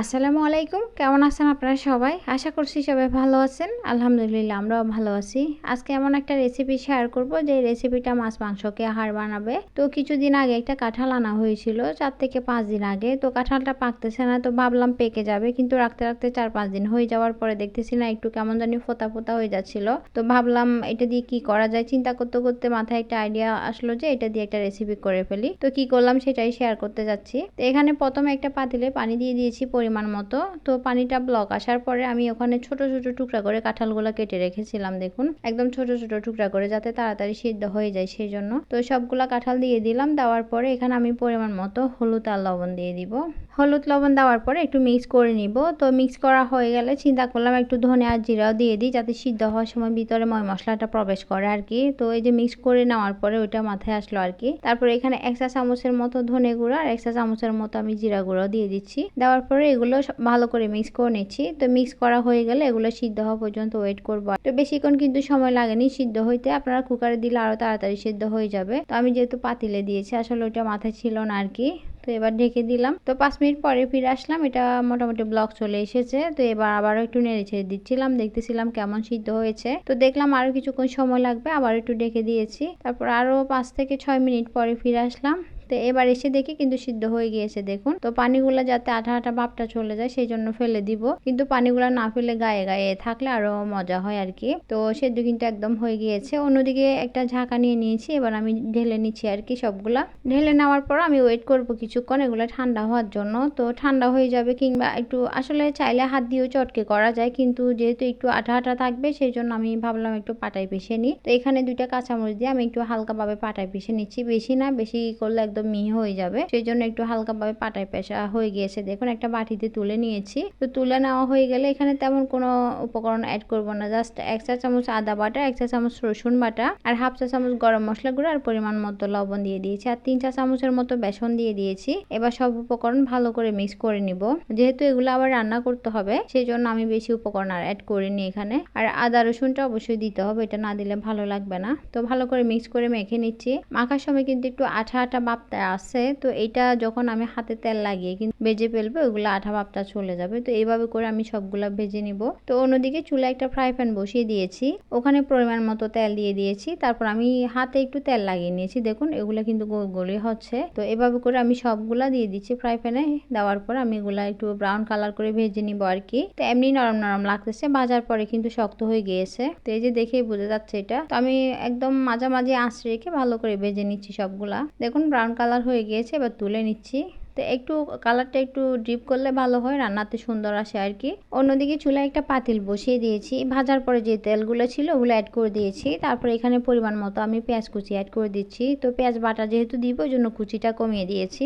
আসসালামু আলাইকুম। কেমন আছেন আপনারা সবাই? আশা করছি সবাই ভালো আছেন। আলহামদুলিল্লাহ, আমরাও ভালো আছি। আজকে এমন একটা রেসিপি শেয়ার করব যে রেসিপিটা মাছ মাংসকে হার বানাবে। তো কিছুদিন আগে একটা কাঁঠাল আনা হয়েছিল, চার থেকে পাঁচ দিন আগে। তো কাঁঠালটা পাকতেছে না, তো ভাবলাম পেকে যাবে, কিন্তু রাখতে রাখতে চার পাঁচ দিন হয়ে যাওয়ার পরে দেখতেছি না, একটু কেমন জানি ফোতা ফোতা হয়ে যাচ্ছিল। তো ভাবলাম এটা দিয়ে কি করা যায়? চিন্তা করতে করতে মাথায় একটা আইডিয়া আসলো যে এটা দিয়ে একটা রেসিপি করে ফেলি। তো কি করলাম সেটাই শেয়ার করতে যাচ্ছি। তো এখানে প্রথমে একটা পাতিলে পানি দিয়ে দিয়েছি পরিমাণ মতো। তো পানিটা ব্লক আসার পরে আমি ওখানে ছোট ছোট টুকরা করে কাঁঠালগুলো কেটে রেখেছিলাম, দেখুন। একদম ছোট ছোট টুকরা করে যাতে তাড়াতাড়ি সিদ্ধ হয়ে যায় সেই জন্য। তো সবগুলা কাঁঠাল দিয়ে দিলাম, দেওয়ার পরে এখানে আমি পরিমাণ মতো হলুদ আর লবণ দিয়ে দিব। হলুদ লবণ দেওয়ার পরে একটু মিক্স করে নিব। তো মিক্স করা হয়ে গেলে চিন্তা করলাম একটু ধনে আর জিরাও দিয়ে দিই যাতে সিদ্ধ হওয়ার সময় ভিতরে ময় মশলাটা প্রবেশ করে আর কি। তো এই যে মিক্স করে নেওয়ার পরে ওইটা মাথায় আসলো আর কি। তারপরে এখানে এক চা চামচের মতো ধনে গুঁড়ো আর এক চা চামচের মতো আমি জিরা গুঁড়ো দিয়ে দিচ্ছি। দেওয়ার পরে এগুলো ভালো করে মিক্স করে নিচ্ছি। তো মিক্স করা হয়ে গেলে এগুলো সিদ্ধ হওয়া পর্যন্ত ওয়েট করব। তো বেশিক্ষণ কিন্তু সময় লাগেনি সিদ্ধ হইতে। আপনারা কুকারে দিলে আরও তাড়াতাড়ি সিদ্ধ হয়ে যাবে। তো আমি যেহেতু পাতিলে দিয়েছি, আসলে ওইটা মাথায় ছিল না আর কি। তো এবার ঢেকে দিলাম। তো পাঁচ মিনিট পরে ফিরে আসলাম। এটা মোটামুটি ব্লক চলে এসেছে। তো এবার আবারও একটু নেড়ে ছেড়ে দিচ্ছিলাম, দেখতেছিলাম কেমন সিদ্ধ হয়েছে। তো দেখলাম আরও কিছুক্ষণ সময় লাগবে, আবার একটু ঢেকে দিয়েছি। তারপর আরও পাঁচ থেকে ছয় মিনিট পরে ফিরে আসলাম। তো এবার এসে দেখি কিন্তু সিদ্ধ হয়ে গিয়েছে, দেখুন। তো পানিগুলো যাতে আঠা আঠা ভাবটা চলে যায় সেই জন্য ফেলে দিব। কিন্তু পানিগুলো না ফেলে গায়ে গায়ে থাকলে আরও মজা হয় আর কি। তো সেদ্ধ কিন্তু একদম হয়ে গিয়েছে। অন্যদিকে একটা ঝাঁকা নিয়ে নিয়েছি, এবার আমি ঢেলে নিচ্ছি আর কি সবগুলা। ঢেলে নেওয়ার পর আমি ওয়েট করব কিছুক্ষণ, এগুলো ঠান্ডা হওয়ার জন্য। তো ঠান্ডা হয়ে যাবে কিংবা একটু, আসলে চাইলে হাত দিয়েও চটকে করা যায়, কিন্তু যেহেতু একটু আঠা আঠা থাকবে সেই জন্য আমি ভাবলাম একটু পাটায় পিষে নিই। তো এখানে দুইটা কাঁচামরিচ দিয়ে আমি একটু হালকাভাবে পাটায় পিষে নিচ্ছি। বেশি না, বেশি করলে একদম মিহি হয়ে যাবে। সেই জন্য একটু হালকাভাবে পাটায় পেশা হয়ে গিয়েছে। দেখুন, একটা বাটিতে তুলে নিয়েছি। তো তুলে নেওয়া হয়ে গেলে এখানে তেমন কোনো উপকরণ অ্যাড করব না। জাস্ট এক চা চামচ আদা বাটা, এক চা চামচ রসুন বাটা, আর হাফ চা চামচ গরম মশলা গুঁড়ো, আর পরিমাণ মতো লবণ দিয়ে দিয়েছি। আর তিন চা চামচের মতো বেসন দিয়ে দিয়েছি। এবার সব উপকরণ ভালো করে মিক্স করে নিব। যেহেতু এগুলো আবার রান্না করতে হবে সেই জন্য আমি বেশি উপকরণ আর অ্যাড করিনি এখানে। আর আদা রসুনটা অবশ্যই দিতে হবে, এটা না দিলে ভালো লাগবে না। তো ভালো করে মিক্স করে মেখে নিচ্ছি। মাখার সময় কিন্তু একটু আঠা আঠা বাপটা আছে, তো এটা যখন আমি হাতে তেল লাগিয়ে কিন্তু ভেজে ফেলব ওগুলো আঠা ভাবটা চলে যাবে। তো এইভাবে করে আমি সবগুলো ভেজে নিব। তো অন্যদিকে চুলা একটা ফ্রাই প্যান বসিয়ে দিয়েছি। ওখানে পরিমাণ মতো তেল দিয়ে দিয়েছি। তারপর আমি হাতে একটু তেল লাগিয়ে নিয়েছি। দেখুন, এগুলো কিন্তু গোল গোলই হচ্ছে। তো এভাবে করে আমি সবগুলা দিয়ে দিচ্ছি ফ্রাই প্যানে দেওয়ার পর আমি এগুলা একটু ব্রাউন কালার করে ভেজে নিব আর কি। তো এমনি নরম নরম লাগতেছে। ভাজার পরে কিন্তু শক্ত হয়ে গিয়েছে। তো এই যে দেখেই বোঝা যাচ্ছে এটা। তো আমি একদম মাঝামাঝি আঁচ রেখে ভালো করে ভেজে নিচ্ছি সবগুলা। দেখুন ব্রাউন কালার হয়ে গিয়েছে, এবার তুলে নিচ্ছি। তো একটু কালারটা একটু ডিপ করলে ভালো হয়, রান্নাতে সুন্দর আসে আর কি। অন্যদিকে চুলায় একটা পাতিল বসিয়ে দিয়েছি। ভাজার পরে যে তেলগুলো ছিল ওগুলো অ্যাড করে দিয়েছি। তারপর এখানে পরিমাণ মতো আমি পেঁয়াজ কুচি অ্যাড করে দিচ্ছি। তো পেঁয়াজ বাটা যেহেতু দিব ওই জন্য কুচিটা কমিয়ে দিয়েছি।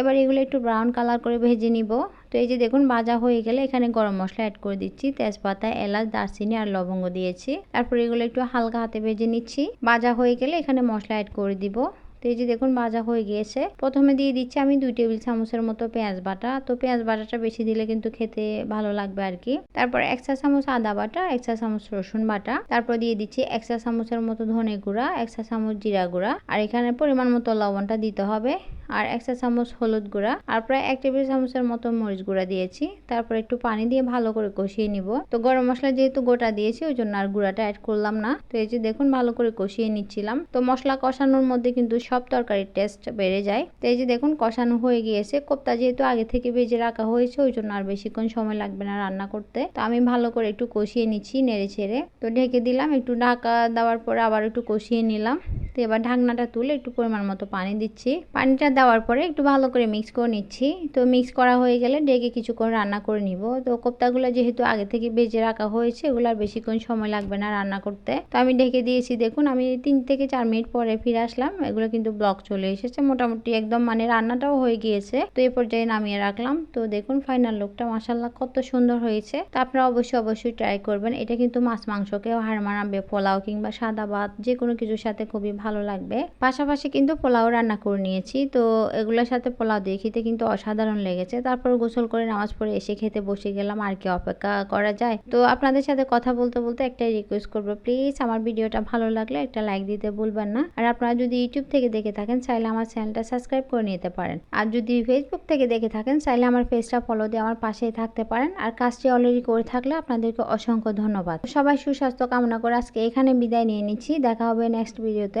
এবার এগুলো একটু ব্রাউন কালার করে ভেজে নিব। তো এই যে দেখুন, ভাজা হয়ে গেলে এখানে গরম মশলা অ্যাড করে দিচ্ছি। তেজপাতা, এলাচ, দারচিনি আর লবঙ্গ দিয়েছি। তারপর এগুলো একটু হালকা হাতে ভেজে নিচ্ছি। ভাজা হয়ে গেলে এখানে মশলা অ্যাড করে দিব। তো এই যে দেখুন, ভাজা হয়ে গিয়েছে। প্রথমে দিয়ে দিচ্ছি আমি দুই টেবিল চামচের মতো পেঁয়াজ বাটা। তো পেঁয়াজ বাটাটা বেশি দিলে কিন্তু খেতে ভালো লাগবে আর কি তারপর এক চা চামচ আদা বাটা, এক চা চামচ রসুন বাটা। তারপর দিয়ে দিচ্ছি এক চা চামচের মতো ধনে গুঁড়া, এক চা চামচ জিরা গুঁড়া। আর এখানে পরিমাণ মতো লবণটা দিতে হবে। আর এক চা চামচ হলুদ গুঁড়া, আর প্রায় এক টেবিল চামচের মতো মরিচ গুঁড়া দিয়েছি। তারপর একটু পানি দিয়ে ভালো করে কষিয়ে নিব। তো গরম মশলা যেহেতু গোটা দিয়েছি ওই জন্য আর গুঁড়াটা অ্যাড করলাম না। তো এই যে দেখুন, ভালো করে কষিয়ে নিচ্ছিলাম। তো মশলা কষানোর মধ্যে কিন্তু সব তরকারির টেস্ট বেড়ে যায়। তো এই যে দেখুন, কষানো হয়ে গিয়েছে। কোপ্তা যেহেতু আগে থেকে ভেজে রাখা হয়েছে ওই জন্য আর বেশিক্ষণ সময় লাগবে না রান্না করতে। তো আমি ভালো করে একটু কষিয়ে নিচ্ছি নেড়ে ছেড়ে তো ঢেকে দিলাম, একটু ঢাকা দেওয়ার পরে আবার একটু কষিয়ে নিলাম। তো এবার ঢাকনাটা তুলে একটু পরিমাণ মতো পানি দিচ্ছি। পানিটা দেওয়ার পরে একটু ভালো করে মিক্স করে নিচ্ছি। তো মিক্স করা হয়ে গেলে ডেকে কিছুক্ষণ রান্না করে নিব। তো কোপ্তাগুলো যেহেতু আগে থেকে বেজে রাখা হয়েছে, এগুলো আর বেশিক্ষণ সময় লাগবে না রান্না করতে। তো আমি ঢেকে দিয়েছি, দেখুন আমি তিন থেকে চার মিনিট পরে ফিরে আসলাম। এগুলো কিন্তু ব্লক চলে এসেছে। মোটামুটি একদম মানে রান্নাটাও হয়ে গিয়েছে। তো এই পর্যায়ে নামিয়ে রাখলাম। তো দেখুন ফাইনাল লুকটা মাসাল্লাহ কত সুন্দর হয়েছে। তো আপনারা অবশ্যই অবশ্যই ট্রাই করবেন। এটা কিন্তু মাছ মাংসকেও হার মানাবে পোলাও কিংবা সাদা ভাত যে কোনো কিছুর সাথে খুবই ভালো লাগবে। পাশাপাশি কিন্তু পোলাও রান্না করে নিয়েছি। তো এগুলোর সাথে পোলাও দিয়ে খেতে কিন্তু অসাধারণ লেগেছে। তারপর গোসল করে নামাজ পড়ে এসে খেতে বসে গেলাম। আর কি অপেক্ষা করা যায়? তো আপনাদের সাথে কথা বলতে বলতে একটাই রিকোয়েস্ট করব। প্লিজ আমার ভিডিওটা ভালো লাগলে একটা লাইক দিতে ভুলবেন না। আর আপনারা যদি ইউটিউব থেকে দেখে থাকেন, চাইলে আমার চ্যানেলটা সাবস্ক্রাইব করে নিতে পারেন। আর যদি ফেসবুক থেকে দেখে থাকেন, চাইলে আমার পেজটা ফলো দিয়ে আমার পাশেই থাকতে পারেন। আর কাজটি অলরেডি করে থাকলে আপনাদেরকে অসংখ্য ধন্যবাদ। সবাই সুস্বাস্থ্য কামনা করে আজকে এখানে বিদায় নিয়ে নিচ্ছি। দেখা হবে নেক্সট ভিডিওতে